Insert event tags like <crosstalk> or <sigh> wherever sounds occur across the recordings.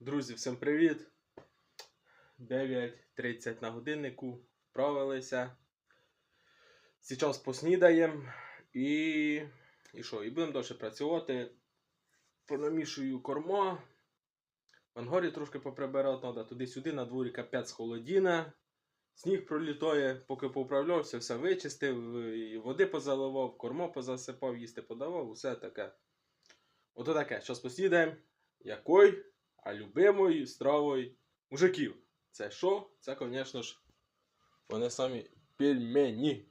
Друзі, всім привіт! 9.30 на годиннику. Вправилися. Зараз поснідаємо і. І що? І будемо далі працювати. Понамішую корма. В ангорі трошки поприбирати треба туди-сюди, на дворі капець холодіна. Сніг пролітає, поки поуправлявся, все вичистив, і води позаливав, кормо позасипав, їсти подавав, усе таке. Ото таке. Зараз поснідаємо. Якою? А любимою стравою мужиків. Це що? Це, звісно ж, вони самі пельмені.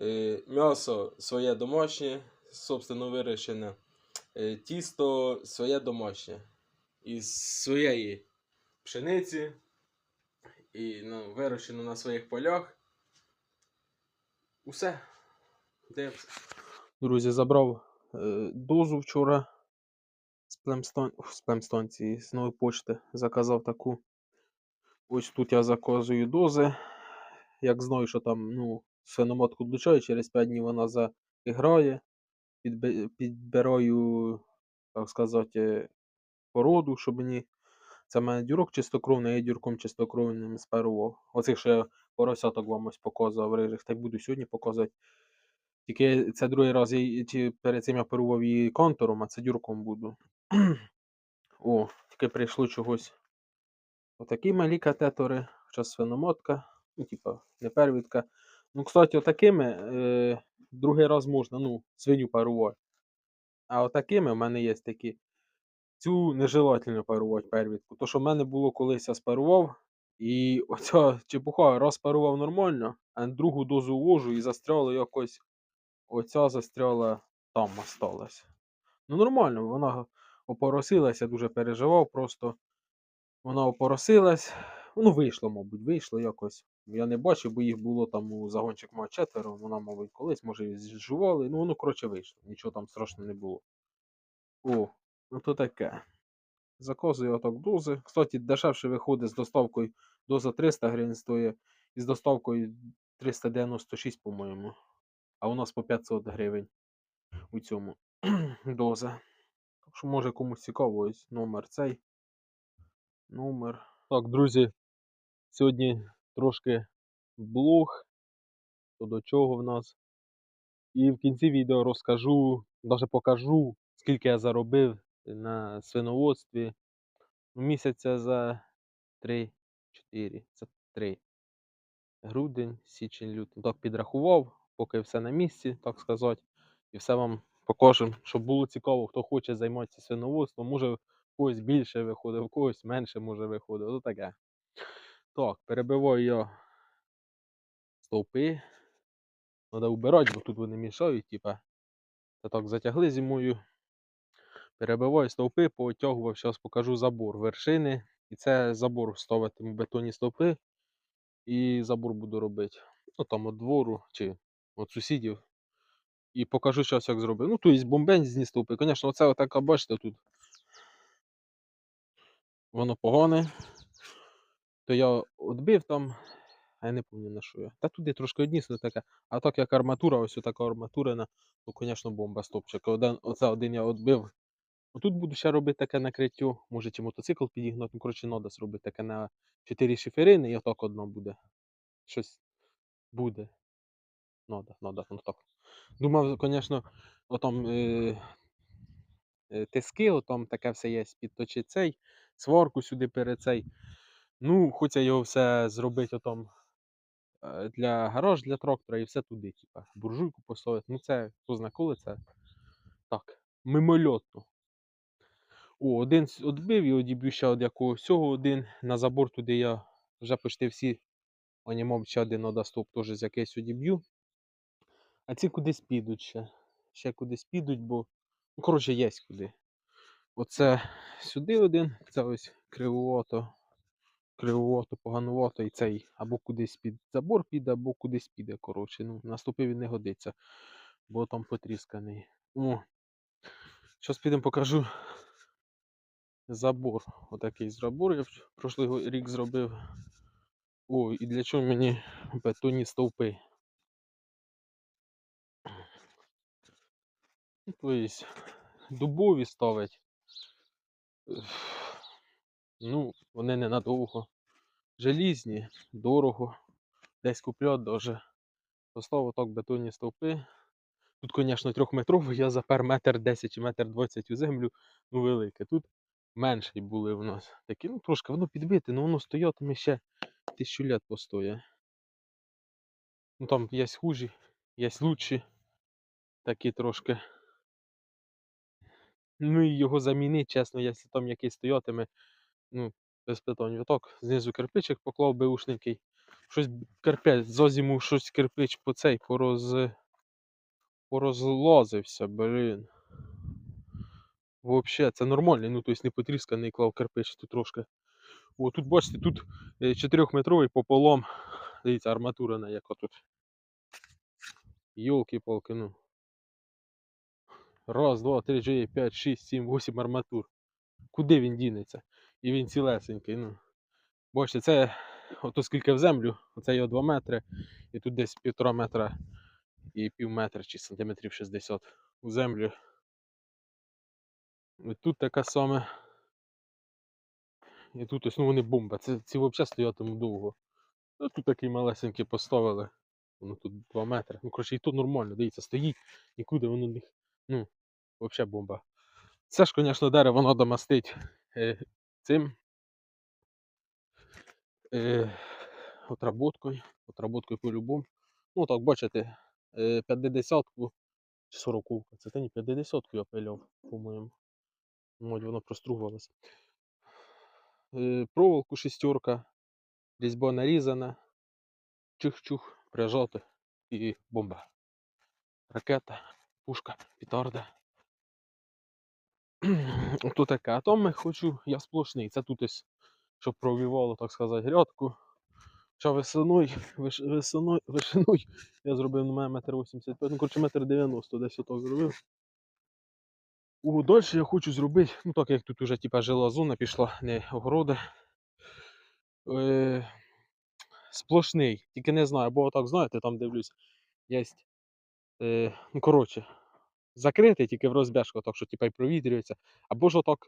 Е, м'ясо своє домашнє, собственно вирощене. Е, тісто своє домашнє. Із своєї пшениці. І ну, вирощено на своїх полях. Усе. Дивимося. Друзі, забрав е, дозу вчора племстон... ух, з з нової почти заказав таку. Ось тут я заказую дози. Як знаю, що там ну, свиноматку влучаю, через 5 днів вона заіграє. Підбираю, так сказати, породу, щоб мені. Це в мене дюрок чистокровний, я дюрком чистокровним спарував. Оцих що я поросяток вам ось показував рижих, так буду сьогодні показувати. Тільки це другий раз, я, перед цим я парував її контуром, а це дюрком буду. <clears throat> О, тільки прийшло чогось. Отакі малі катетори, хоча свиномотка, ну, типа, не первідка. Ну, кстати, отакими е, другий раз можна, ну, свиню парувати. А отакими в мене є такі. Цю нежелательно парувати первідку. То, що в мене було колись я спарував, і <laughs> оця чепуха раз парував нормально, а другу дозу ввожу і застряла якось. Оця застряла там осталась. Ну, нормально, вона опоросилась, я дуже переживав просто. Вона опоросилась. Ну, вийшло, мабуть, вийшло якось. Я не бачив, бо їх було там у загончик мав четверо. Вона, мабуть, колись, може, зжували. Ну, воно, коротше, вийшло. Нічого там страшного не було. О, ну то таке. Заказую отак дози. Кстати, дешевше виходить з доставкою. Доза 300 гривень стоїть. І з доставкою 396, по-моєму. А у нас по 500 гривень у цьому <clears throat> доза. Що, може комусь цікаво, ось номер цей. Номер. Так, друзі, сьогодні трошки блог, то до чого в нас. І в кінці відео розкажу, навіть покажу, скільки я заробив на свиноводстві. Місяця за 3, 4, це 3. Грудень, січень, лютий. Так підрахував, поки все на місці, так сказати. І все вам покажемо, щоб було цікаво, хто хоче займатися свиноводством. Може, в когось більше виходить, в когось менше може виходить. Ото таке. Так, перебиваю я стовпи. Треба вбирати, бо тут вони мішають, типа. Та так затягли зимою. Перебиваю стовпи, поотягував, зараз покажу забор вершини. І це забор ставитиму бетонні стовпи. І забор буду робити. Ну там от двору чи от сусідів. І покажу зараз, як зробив. Ну, тобто бомбезні стовпи. Звісно, оце отака, бачите, тут. Воно погане. То я відбив там. А я не пам'ятаю на що я. Та туди трошки однісно таке. А так як арматура, ось така арматурина, то, звісно, бомба стопчик. Один, оце один я відбив. Тут буду ще робити таке накриття. Може чи мотоцикл підігнати. Ну, коротше, треба зробити таке на 4 шиферини і отак одно буде. Щось буде. Надо, надо, ну так. Думав, звісно, отам е, е, тиски, отам таке все є, підточити цей, сварку сюди перед цей. Ну, хочеться його все зробити отам е, для гараж, для трактора і все туди, типа, буржуйку поставити. Ну, це хто зна коли це так, мимольотно. О, один відбив і одіб'ю ще од якогось цього один. На забор туди я вже почти всі. Ані, ще один надо теж з якийсь одіб'ю. А ці кудись підуть ще. Ще кудись підуть, бо. Ну, коротше, є куди. Оце сюди один, це ось кривовато. Кривовато, поганувато, і цей або кудись під забор піде, або кудись піде. Коротше. Ну, наступив він не годиться, бо там потрісканий. О. Зараз підемо покажу забор. Отакий забор я прошлий рік зробив. О, і для чого мені бетонні стовпи? Тобто дубові ставить. Ну, вони ненадовго. Желізні, дорого. Десь куплять даже. Поставив так бетонні стовпи. Тут, звісно, трьохметровий, я запер метр 10 чи метр 20 у землю, ну велике. Тут менші були в нас. Такі, ну трошки, воно підбите, ну воно стоятиме ще тисячу лет постоє. Ну там є хужі, є лучші. Такі трошки. Ну і його замінити, чесно, якщо там якийсь стоятиме, ну, без питань. Отак, знизу кирпичик поклав беушненький. Щось б- кирпець, за зиму щось кирпич по цей пороз... порозлазився, блін. Вообще, це нормальний, ну тобто не потрісканий клав кирпич тут трошки. О, тут бачите, тут 4-метровий пополам. Дивіться, арматура на яка тут. Йолки-палки, ну. Раз, два, три, чотири, п'ять, шість, сім, вісім арматур. Куди він дінеться? І він цілесенький, ну. Бачите, це ото скільки в землю, оце його 2 метри, і тут десь півтора метра і пів метра чи сантиметрів 60 у землю. І тут така саме. І тут ось ну вони бомба. Це ці взагалі стоятимуть довго. Ну тут такий малесенький поставили. Воно тут 2 метри. Ну, коротше, і то нормально, дивіться, стоїть, нікуди воно не. Ну, взагалі бомба. Це ж, звісно, дерево треба мастить е, цим. Е, отработкою. Отработкою по-любому. Ну, так, бачите, е, 50-ку чи 40-ку. Це та ні, 50-ку я пиляв, по-моєму. Мать, воно простругувалося. Е, проволоку шестерка, різьба нарізана, чих-чух, прижати і бомба. Ракета, пушка, петарда. <clears throat> Ото таке. А там хочу, я сплошний. Це тут ось, щоб провівало, так сказати, грядку. Що весною, виш, весною, вишиною <laughs> я зробив на мене метр 85, ну коротше метр 90, десь отак зробив. У далі я хочу зробити, ну так як тут уже типа жила зона пішла, не огороди. Е, сплошний, тільки не знаю, бо так знаєте, там дивлюсь, є. Е, ну коротше, закритий тільки в розбяжку, так що типа і провітрюється. Або ж отак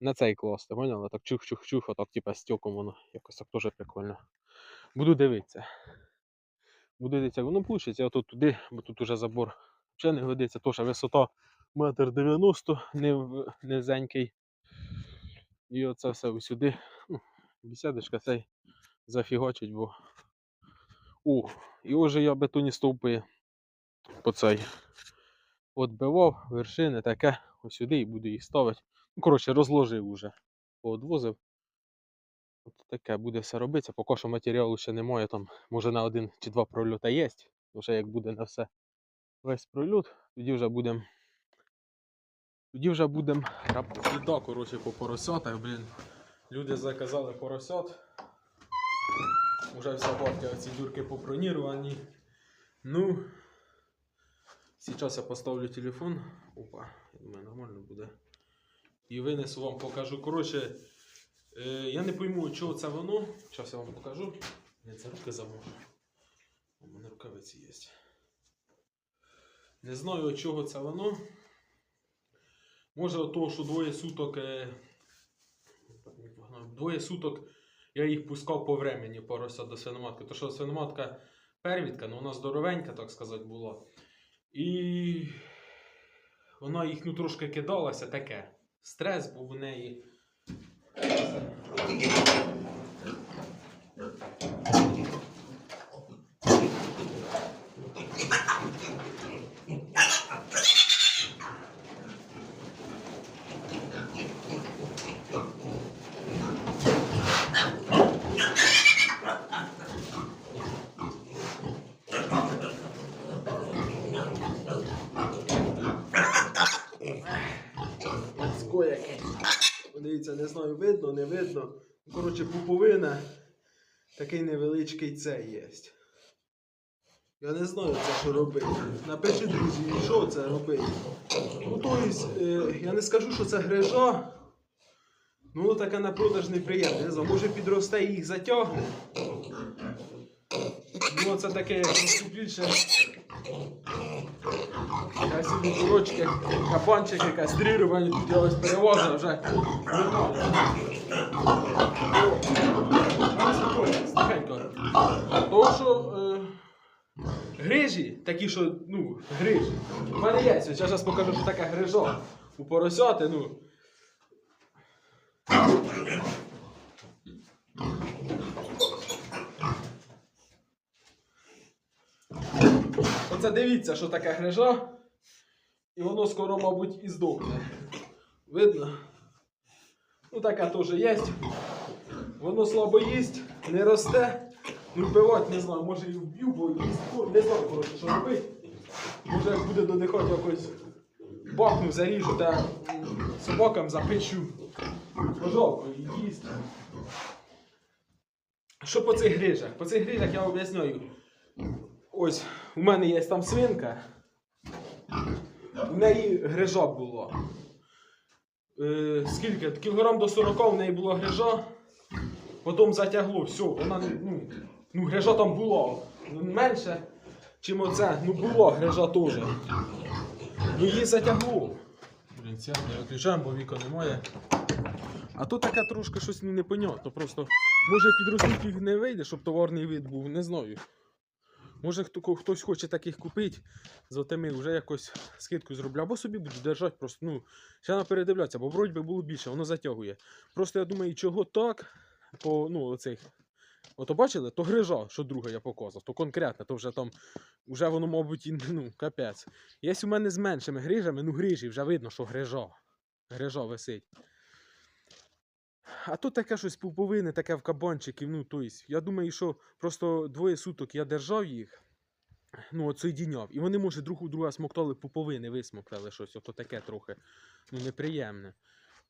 на цей класти, поняли? Так чух-чух-чух, отак, типа стеком воно якось так теж прикольно. Буду дивитися. Буду дивитися, воно вийде, я тут туди, бо тут уже забор взагалі не годиться, теж висота метр дев'яносто, нив- низенький. І оце все сюди. Ну, бесідочка цей зафігачить, бо. О, і вже я бетонні стовпи по цей отбивав, вершини таке, ось сюди і буду їх ставити. Ну, коротше, розложив уже, поодвозив. От таке буде все робитися. Поки що матеріалу ще немає, там може на один чи два прольота є. Вже як буде на все весь прольот, тоді вже будемо. Тоді вже будемо Біда, коротше, по поросятах, блін. Люди заказали поросят. Уже вся бабка оці дюрки попроніровані. Ну. Зараз я поставлю телефон. Опа, я думаю, нормально буде. І винесу вам покажу. Коротше, е, я не пойму, чого це воно. Зараз я вам покажу. Не це руки заможу. У мене рукавиці є. Не знаю, чого це воно. Може того, що двоє суток. Е... Двоє суток я їх пускав по времені порося до свиноматки. То що свиноматка первідка, ну вона здоровенька, так сказати, була. І вона їх ну, трошки кидалася таке. Стрес був у неї. Скояки. Дивіться, не знаю, видно, не видно. Ну, Коротше, пуповина. Такий невеличкий цей є. Я не знаю, це що робити. Напишіть, друзі, що це робити. Ну, тобто, я не скажу, що це грижа. Ну, таке на продаж неприємне. Не знаю, може підросте їх затягне. Ну, це таке, як більше. Якась курочки, капанчики, кастрірування, тут я ось перевозив вже. Стихенько. Тому що е, грижі, такі, що, ну, грижі. У мене є, я зараз покажу, що таке грижо. У поросяти, ну. Оце дивіться, що таке грижа. І воно скоро, мабуть, і здохне. Видно? Ну, таке теж є. Воно слабо їсть, не росте. Ну, вбивати не знаю, може і вб'ю, бо їсть, не знаю, коротше, що робити. Може, як буде додихати якось бахну, заріжу та собакам запечу. І їсть. Що по цих грижах? По цих грижах я об'ясняю. Ось, у мене є там свинка. У неї грижа була. Е, скільки? Кілограм до 40 в неї була грижа. Потім затягло, все, вона не- ну, ну грижа там була. Ну, Менше, чим оце. Ну була грижа теж. Ну її затягло. Блін, це не виключаємо, бо віка немає. А то таке трошки щось ну, непонятно. Просто може підрозуміти не вийде, щоб товарний вид був, не знаю. Може хто, хтось хоче таких купити, за теми вже якось скидку зроблю. Або собі буду держати просто, ну, ще на передивлятися, бо вроді би було більше, воно затягує. Просто я думаю, чого так, по, ну, оцих. Ото бачили, то грижа, що друга я показав, то конкретно, то вже там, вже воно, мабуть, і, ну, капець. Є у мене з меншими грижами, ну грижі, вже видно, що грижа. Грижа висить. А тут таке щось пуповине, таке в кабанчиків. Ну, то есть, я думаю, що просто двоє суток я держав їх, ну, от соєдіняв, і вони, може, друг у друга смоктали пуповини, висмоктали щось, ото таке трохи ну, неприємне.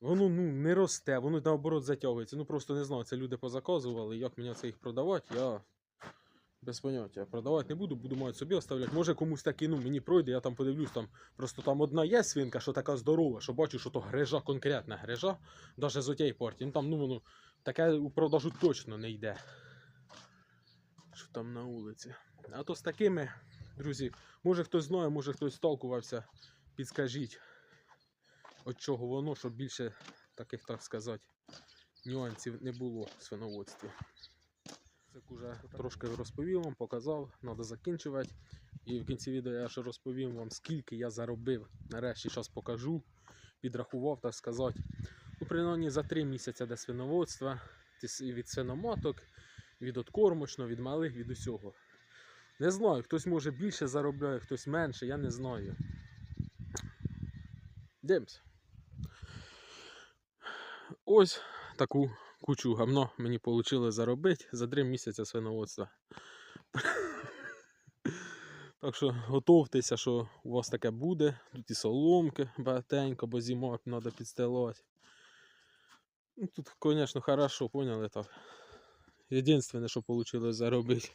Воно ну, не росте, воно наоборот затягується. Ну просто не знаю, це люди позаказували, як мені це їх продавати, я без поняття. Продавати не буду, буду мати собі оставляти. Може комусь таки, ну мені пройде, я там подивлюсь, там просто там одна є свинка, що така здорова, що бачу, що то грижа, конкретна грижа, навіть з отієї партії. Ну там, ну воно таке у продажу точно не йде. Що там на вулиці. А то з такими, друзі, може хтось знає, може хтось сталкувався, підскажіть, от чого воно, щоб більше таких, так сказати, нюансів не було в свиноводстві. Це вже трошки розповів вам, показав, треба закінчувати. І в кінці відео я ще розповім вам, скільки я заробив. Нарешті зараз покажу, підрахував, так сказати. Ну, принаймні за 3 місяці до свиноводства, від свиноматок, від откормочного, від малих, від усього. Не знаю, хтось може більше заробляє, хтось менше, я не знаю. Дивимось. Ось таку кучу гамно мені вийшло заробити за 3 місяці свиноводства. Так що готовтеся, що у вас таке буде. Тут і соломки багатенько, бо зимою треба підстилати. Ну, тут, звісно, хорошо, поняли так. Єдине, що вийшло заробити.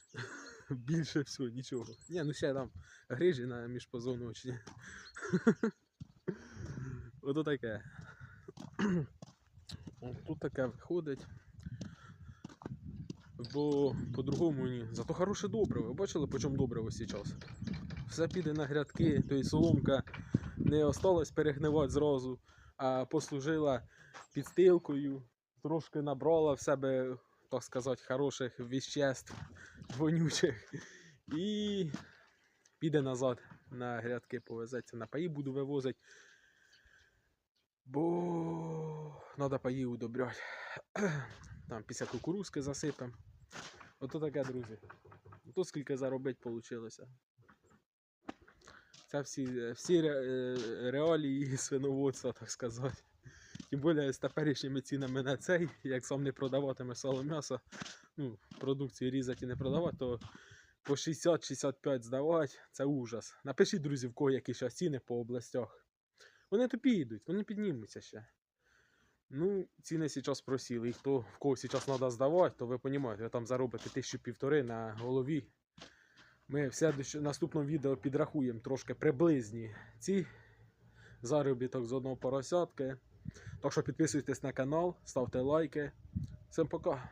<laughs> Більше всього, нічого. Ні, ну ще там грижі на міжпозвоночні. <laughs> Ото таке. Тут таке виходить. Бо по-другому ні. Зато хороше добриво. Ви бачили, по чому добриво зараз? Все піде на грядки, то соломка не осталась перегнивати зразу, а послужила підстилкою, трошки набрала в себе, так сказати, хороших віществ, вонючих. І піде назад на грядки, повезеться. На паї буду вивозити. Бо треба паї удобряти. Там після кукурузки засипемо. Ото таке, друзі. Ото скільки заробити вийшло. Це всі, всі е, реалії свиноводства, так сказати. Тим більше з теперішніми цінами на цей, як сам не продаватиме сало м'ясо, ну, продукцію різати і не продавати, то по 60-65 здавати це ужас. Напишіть, друзі, в кого які зараз ціни по областях. Вони то підуть, вони піднімуться ще. Ну, ціни зараз просіли. І хто в кого зараз треба здавати, то ви розумієте, ви там заробите тисячу півтори на голові. Ми в наступному відео підрахуємо трошки приблизні ці заробіток з одного поросятки. Так що підписуйтесь на канал, ставте лайки. Всім пока!